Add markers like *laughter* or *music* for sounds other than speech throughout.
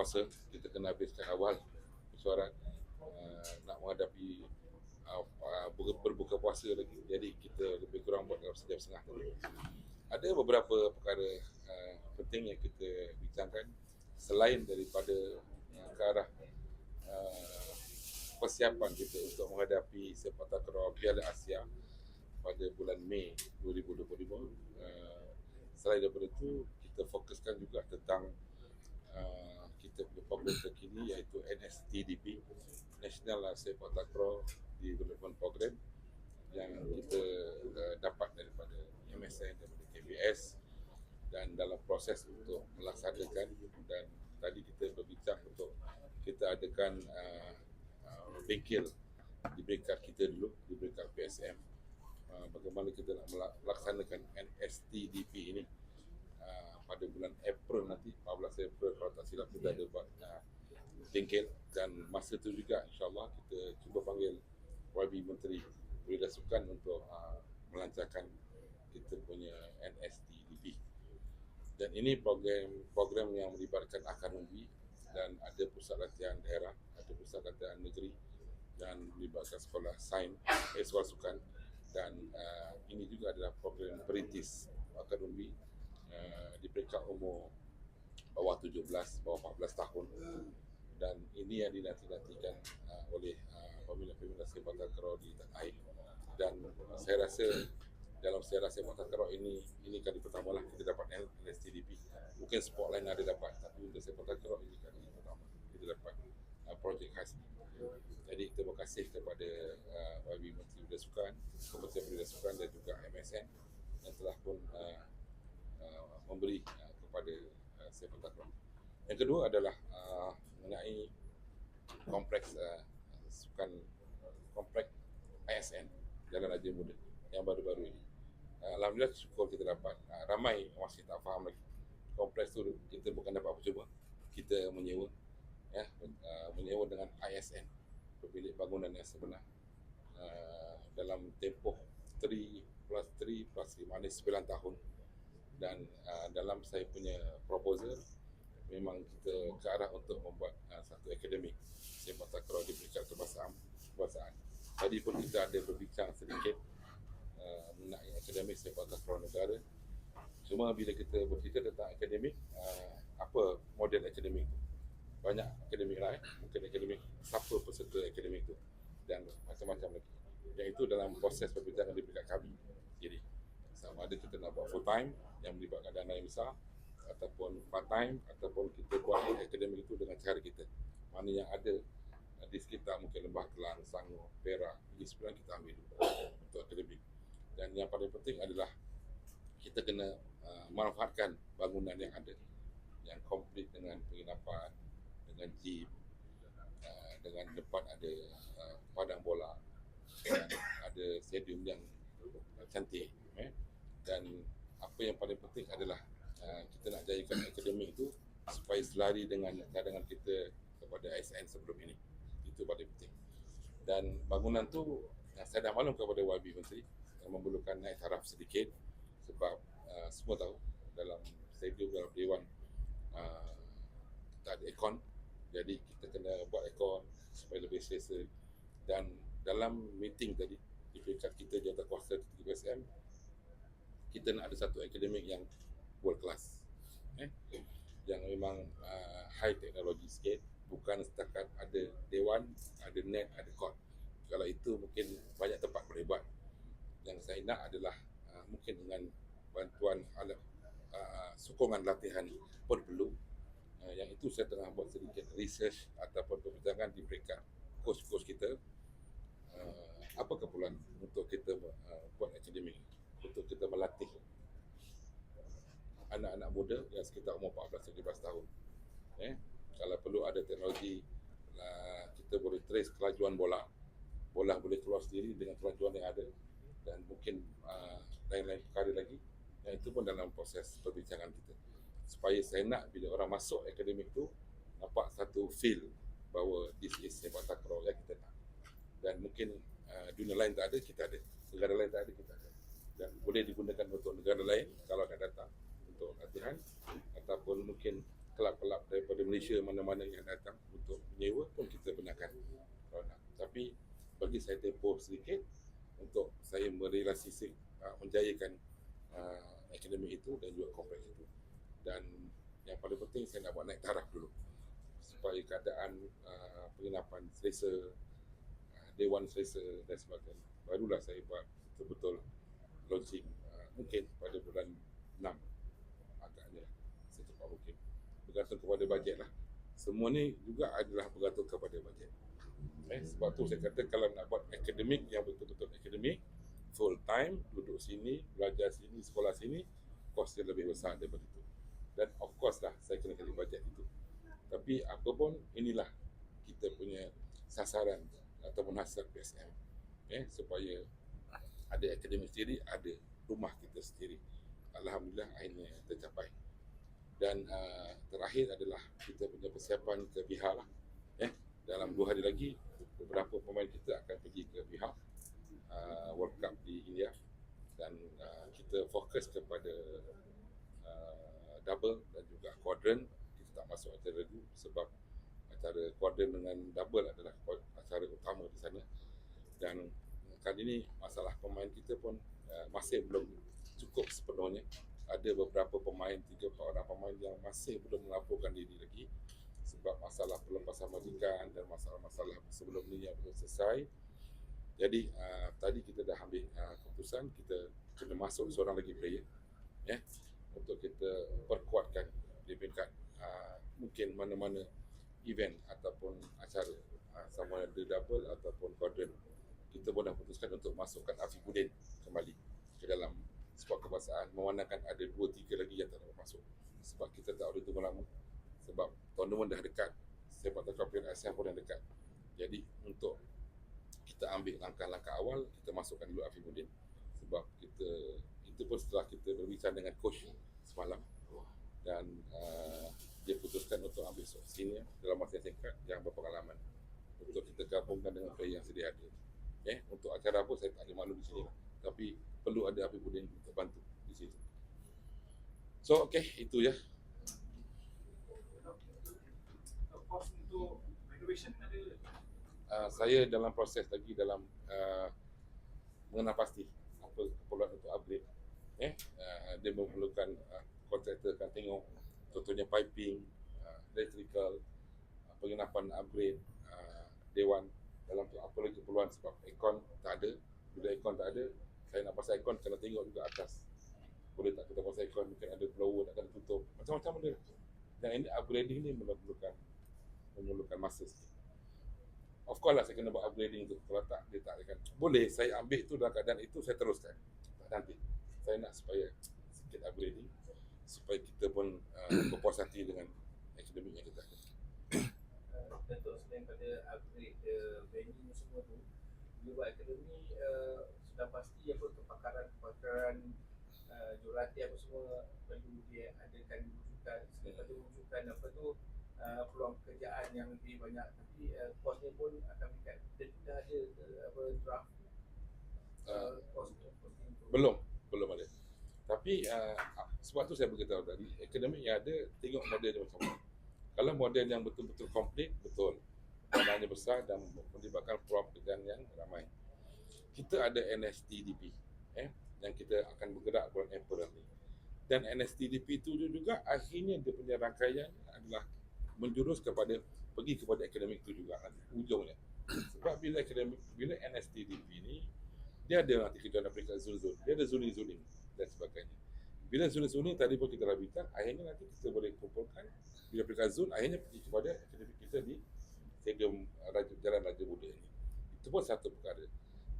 puasa kita kena habiskan awal. Mesyuarat uh, nak menghadapi uh, uh, buka, berbuka puasa lagi. Jadi kita lebih kurang buat dalam sejam setengah tadi ada beberapa perkara uh, penting yang kita bincangkan. Selain daripada uh, ke arah uh, persiapan kita untuk menghadapi sepak takraw Piala Asia pada bulan Mei 2025 uh, selain daripada itu kita fokuskan juga tentang uh, kita punya program terkini iaitu NSTDP National Sepak Takraw Development Program yang kita uh, dapat daripada MSN daripada KBS dan dalam proses untuk melaksanakan dan tadi kita berbincang untuk kita adakan uh, uh, bengkel di peringkat kita dulu di peringkat PSM uh, bagaimana kita nak melaksanakan NSTDP ini pada bulan April nanti 14 April kalau tak silap kita ada buat uh, bengkel dan masa tu juga insyaAllah kita cuba panggil YB Menteri. Belia Sukan untuk uh, melancarkan kita punya NSTDP dan ini program program yang melibatkan akademi dan ada pusat latihan daerah, ada pusat latihan negeri dan melibatkan sekolah sains, eh, sukan dan uh, ini juga adalah program perintis akademi uh, di peringkat umur bawah 17, bawah 14 tahun. Dan ini yang dinanti-nantikan uh, oleh uh, pemilihan-pemilihan sepak takraw di tanah air. Dan saya rasa dalam sejarah sepak takraw ini ini kali pertama lah kita dapat NSTDP mungkin sport lain ada dapat tapi untuk sepak takraw ini kali pertama kita dapat uh, projek khas jadi terima kasih kepada uh, YB Menteri Belia Sukan Kementerian Belia Sukan dan juga MSN yang telah pun uh, memberi uh, kepada uh, sepak takraw yang kedua adalah uh, mengenai kompleks uh, sukan kompleks ISN Jalan Raja Muda yang baru-baru ini. Uh, Alhamdulillah syukur kita dapat. Uh, ramai masih tak faham lagi. Kompleks tu kita bukan dapat percuma. Kita menyewa ya uh, menyewa dengan ISN pemilik bangunan yang sebenar. Uh, dalam tempoh 3 plus 3 plus 5 ini 9 tahun dan uh, dalam saya punya proposal memang kita ke arah untuk membuat uh, satu akademik sepak takraw di peringkat kebahasaan. kebahasaan. Tadi pun kita ada berbincang sedikit uh, mengenai akademik sepak takraw negara. Cuma bila kita bercerita tentang akademik, uh, apa model akademik tu? Banyak akademik lain, mungkin akademik siapa peserta akademik tu dan macam-macam lagi. Yang itu dalam proses perbincangan di peringkat kami. Jadi sama ada kita nak buat full time yang melibatkan dana yang besar ataupun part time ataupun kita buat akademik itu dengan cara kita. Mana yang ada uh, di sekitar mungkin Lembah Kelang, Sangor, Perak, ini sebenarnya kita ambil untuk akademik. Dan yang paling penting adalah kita kena uh, manfaatkan bangunan yang ada yang komplit dengan penginapan, dengan gym, uh, dengan depan ada uh, padang bola, dan ada stadium yang cantik. Eh? Dan apa yang paling penting adalah nak jadikan akademik itu supaya selari dengan cadangan kita kepada ASN sebelum ini. Itu paling penting. Dan bangunan tu saya dah maklum kepada YB Menteri yang memerlukan naik taraf sedikit sebab uh, semua tahu dalam stadium dalam dewan uh, tak ada aircon jadi kita kena buat aircon supaya lebih selesa dan dalam meeting tadi di peringkat kita jawatan kuasa 3SM kita nak ada satu akademik yang world class eh yang memang uh, high teknologi sikit bukan setakat ada dewan ada net ada court. Kalau itu mungkin banyak tempat boleh buat yang saya nak adalah uh, mungkin dengan bantuan alat uh, sokongan latihan pun perlu. Uh, yang itu saya tengah buat sedikit research ataupun perbincangan di peringkat coach-coach kita. Uh, apa keperluan untuk kita uh, buat akademik untuk kita melatih anak-anak muda yang sekitar umur 14 17 tahun. Eh, kalau perlu ada teknologi uh, kita boleh trace kelajuan bola. Bola boleh keluar sendiri dengan kelajuan yang ada dan mungkin uh, lain-lain perkara lagi. Yang itu pun dalam proses perbincangan kita. Supaya saya nak bila orang masuk akademik tu nampak satu feel bahawa this is sepak takraw yang kita nak. Dan mungkin uh, dunia lain tak ada, kita ada. Negara lain tak ada, kita ada. Dan boleh digunakan untuk negara lain kalau nak datang untuk latihan ataupun mungkin kelab-kelab daripada Malaysia mana-mana yang datang untuk menyewa pun kita benarkan kalau nak. Tapi bagi saya tempoh sedikit untuk saya merealisasi uh, menjayakan uh, akademi itu dan juga kompleks itu. Dan yang paling penting saya nak buat naik taraf dulu supaya keadaan uh, penginapan selesa, uh, dewan selesa dan sebagainya. Barulah saya buat betul-betul launching uh, mungkin pada bulan 6 secepat mungkin bergantung kepada bajet lah. Semua ni juga adalah bergantung kepada bajet. Eh, sebab tu saya kata kalau nak buat akademik yang betul-betul akademik full time duduk sini belajar sini sekolah sini kos dia lebih besar daripada itu. Dan of course lah saya kena kali bajet itu. Tapi apa pun inilah kita punya sasaran ataupun hasrat PSM eh, supaya ada akademik sendiri ada rumah kita sendiri. Alhamdulillah akhirnya tercapai dan uh, terakhir adalah kita punya persiapan ke Bihar lah. Eh, dalam dua hari lagi beberapa pemain kita akan pergi ke Bihar uh, World Cup di India. Dan uh, kita fokus kepada uh, double dan juga quadrant. Kita tak masuk acara dulu sebab acara quadrant dengan double adalah acara utama di sana. Dan kali ini masalah pemain kita pun uh, masih belum cukup sepenuhnya ada beberapa pemain, tiga orang pemain yang masih belum melaporkan diri lagi sebab masalah pelepasan majikan dan masalah-masalah sebelum ni yang belum selesai. Jadi uh, tadi kita dah ambil uh, keputusan kita kena masuk seorang lagi player ya yeah, untuk kita perkuatkan di peringkat uh, mungkin mana-mana event ataupun acara uh, sama ada double ataupun quadrant kita pun dah putuskan untuk masukkan Afifuddin kembali ke dalam sebuah kebangsaan memandangkan ada dua tiga lagi yang tak dapat masuk. Sebab kita tak boleh tunggu lama. Sebab tournament dah dekat. Sepak takraw Piala Asia pun dah dekat. Jadi untuk kita ambil langkah-langkah awal kita masukkan dulu Afifuddin sebab kita itu pun setelah kita berbincang dengan coach semalam. Dan uh, dia putuskan untuk ambil sini dalam masa yang singkat yang berpengalaman. Untuk kita gabungkan dengan player yang sedia ada. Eh untuk acara apa saya tak ada maklum di sini. Tapi perlu ada api budin untuk bantu di situ. So okay itu ya. Uh, saya dalam proses lagi dalam uh, mengenal pasti apa keperluan untuk upgrade. Eh, uh, dia memerlukan uh, kontraktor akan tengok contohnya piping, uh, electrical, uh, penginapan upgrade, uh, dewan dalam apa lagi keperluan sebab aircon tak ada. Bila aircon tak ada, saya nak pasang aircon kena tengok juga atas. Boleh tak kita pasang aircon mungkin ada blower nak kena tutup. Macam-macam benda. Dan ini upgrading ni memerlukan memerlukan masa sikit. Of course lah saya kena buat upgrading tu kalau tak dia tak akan boleh saya ambil tu dalam keadaan itu saya teruskan. Tak nanti. Saya nak supaya sikit upgrading supaya kita pun uh, *coughs* berpuas hati dengan akademik yang kita ada. *coughs* Tentu selain pada upgrade uh, venue semua tu, buat akademi uh, dah pasti apa kepakaran kepakaran uh, jurulatih apa semua perlu dia adakan rujukan selain pada rujukan apa tu uh, peluang pekerjaan yang lebih banyak tapi uh, kosnya pun akan meningkat. Kita dah ada uh, apa draft? Uh, kos belum belum ada. Tapi uh, sebab tu saya beritahu tadi akademik yang ada tengok model dia macam mana. Kalau model yang betul-betul komplit betul. Dananya besar dan melibatkan peluang pekerjaan yang ramai kita ada NSTDP eh yang kita akan bergerak bulan April ni. Dan NSTDP itu juga akhirnya dia punya rangkaian adalah menjurus kepada pergi kepada akademik itu juga nanti ujungnya. *clears throat* Sebab bila akademik bila NSTDP ni dia ada nanti kita nak peringkat zon-zon. Dia ada zoni-zoni dan sebagainya. Bila zoni-zoni tadi pun kita dah bincang, akhirnya nanti kita boleh kumpulkan bila peringkat zon akhirnya pergi kepada akademik kita di Stadium Raja, Jalan Raja Muda ini. Itu pun satu perkara.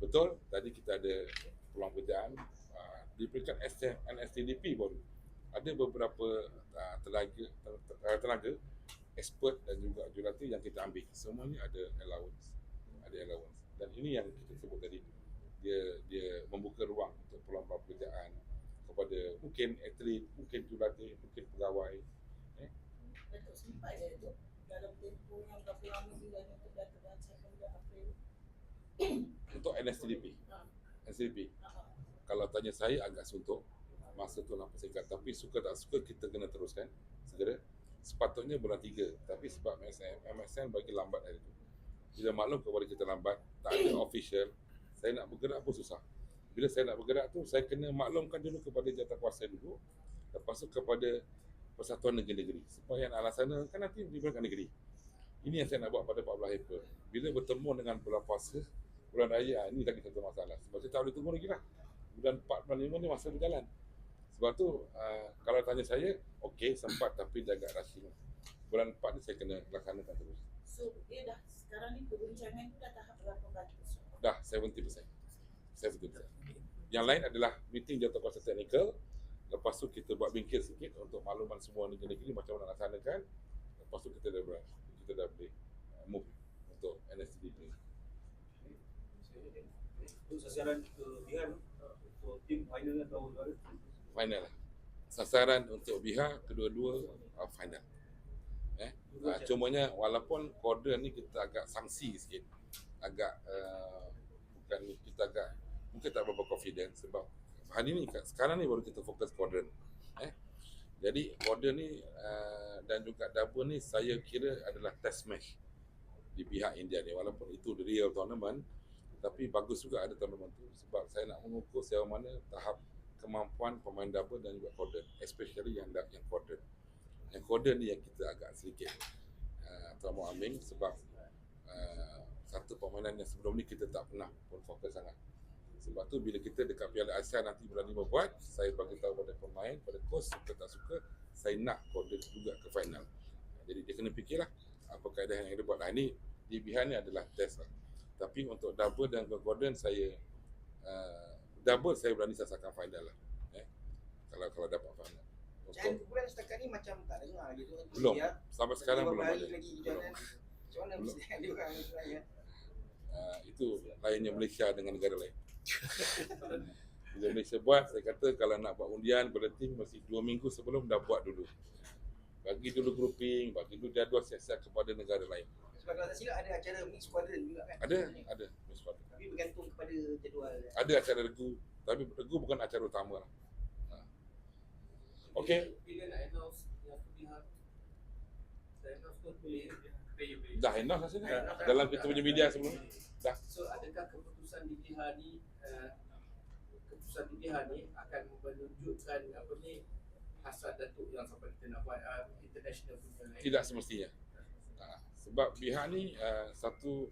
Betul, tadi kita ada peluang pekerjaan uh, di peringkat NSTDP pun ada beberapa uh, tenaga, tenaga expert dan juga jurulatih yang kita ambil. Semuanya ada allowance. Ada allowance. Dan ini yang kita sebut tadi. Dia dia membuka ruang untuk peluang-peluang pekerjaan kepada mungkin atlet, mungkin jurulatih, mungkin pegawai. Eh? Datuk je tu dalam tempoh yang berapa lama data dan saya untuk NSTDP. NSTDP. Kalau tanya saya agak suntuk. Masa tu nampak singkat. Tapi suka tak suka kita kena teruskan segera. Sepatutnya bulan 3 tapi sebab MSN, MSN bagi lambat hari tu. Bila maklum kepada kita lambat tak ada official saya nak bergerak pun susah. Bila saya nak bergerak tu saya kena maklumkan dulu kepada jawatankuasa dulu. Lepas tu kepada Persatuan Negeri-Negeri. Supaya nak laksanakan nanti diberikan negeri. Ini yang saya nak buat pada 14 April. Bila bertemu dengan bulan puasa bulan raya ini lagi satu masalah. Sebab tu tak boleh tunggu lagi lah. Bulan 4 bulan 5 ni masa berjalan. Sebab tu uh, kalau tanya saya okey sempat tapi dia agak rushing. Bulan 4 ni saya kena laksanakan terus. So, dia dah sekarang ni perbincangan tu dah tahap berapa ratus? dah 70% 70% yang lain adalah meeting jawatankuasa teknikal. Lepas tu kita buat bingkir sikit untuk makluman semua negeri-negeri macam mana nak laksanakan. Lepas tu kita dah ber- kita dah boleh uh, move untuk NSTD ni Untuk sasaran ke Bihan untuk tim final atau juara final. Lah sasaran untuk Biha kedua-dua uh, final. Eh? Uh, cumanya walaupun koder ni kita agak sangsi sikit agak uh, bukan kita agak mungkin tak berapa confident sebab hari ni sekarang ni baru kita fokus koder eh? Jadi koder ni uh, dan juga double ni saya kira adalah test match di pihak India ni. Walaupun itu the real tournament tapi bagus juga ada tournament tu. Sebab saya nak mengukur sejauh mana tahap kemampuan pemain double dan juga koder especially yang da- yang koder yang koder ni yang kita agak sedikit uh, terlalu ambing sebab uh, satu permainan yang sebelum ni kita tak pernah pun fokus sangat. Sebab tu bila kita dekat Piala Asia nanti bulan 5 buat saya bagi tahu pada pemain pada coach suka tak suka saya nak koder juga ke final. Jadi dia kena fikirlah apa kaedah yang dia buat. Nah, ini di ni adalah test lah. Tapi untuk double dan golden saya uh, double saya berani sasakan final lah eh kalau kalau dapat final untuk kumpulan setakat ni macam tak dengar gitu. belum Ya, sampai sekarang belum ada lagi belum jalan. Macam mana Belum. mesti ada orang sebenarnya. uh, itu lainnya Malaysia dengan negara lain *laughs* bila Malaysia buat saya kata kalau nak buat undian berhenti mesti dua minggu sebelum dah buat dulu bagi dulu grouping bagi dulu jadual siap-siap kepada negara lain Sebab kalau tak silap ada acara mix squadron juga kan. ada ada Miss Fatah. Tapi bergantung kepada jadual. ada acara regu tapi regu bukan acara utama lah Ha. Okey. Bila nak announce yang Bihan Dah announce tu player player dah rasanya dalam kita punya media sebelum dah So adakah keputusan di Bihan ni uh, keputusan di Bihan ni akan menunjukkan apa ni hasrat Datuk yang sampai kita nak buat uh, international punya tidak semestinya sebab pihak ni uh, satu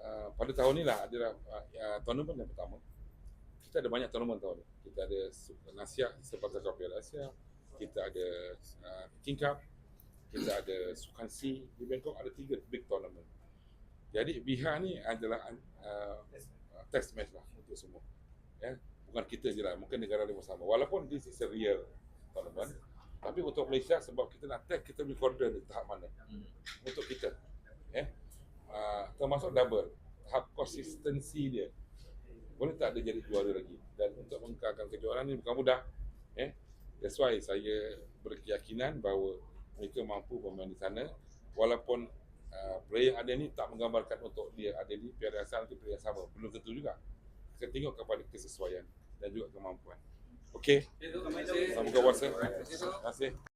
uh, pada tahun ni lah adalah uh, uh, tournament yang pertama. Kita ada banyak tournament tahun ni. Kita ada Nasiak Sepatas Cup Piala Asia. Kita ada uh, King Cup. Kita ada Sukan C di Bangkok. Ada tiga big tournament. Jadi Biha ni adalah uh, uh, test match lah untuk semua. Ya bukan kita je lah mungkin negara lain sama. Walaupun this is a real tournament tapi untuk Malaysia sebab kita nak test kita punya quarter di tahap mana? Untuk kita ya. Uh, termasuk double. Tahap konsistensi dia. Boleh tak dia jadi juara lagi? Dan untuk mengekalkan kejuaraan ni bukan mudah eh that's why saya berkeyakinan bahawa mereka mampu bermain di sana. Walaupun uh, player yang ada ni tak menggambarkan untuk dia ada di Piala Asia nanti player yang sama belum tentu juga. Kita tengok kepada kesesuaian dan juga kemampuan okey Okay, Dok. Terima kasih. sama kau puasa terima kasih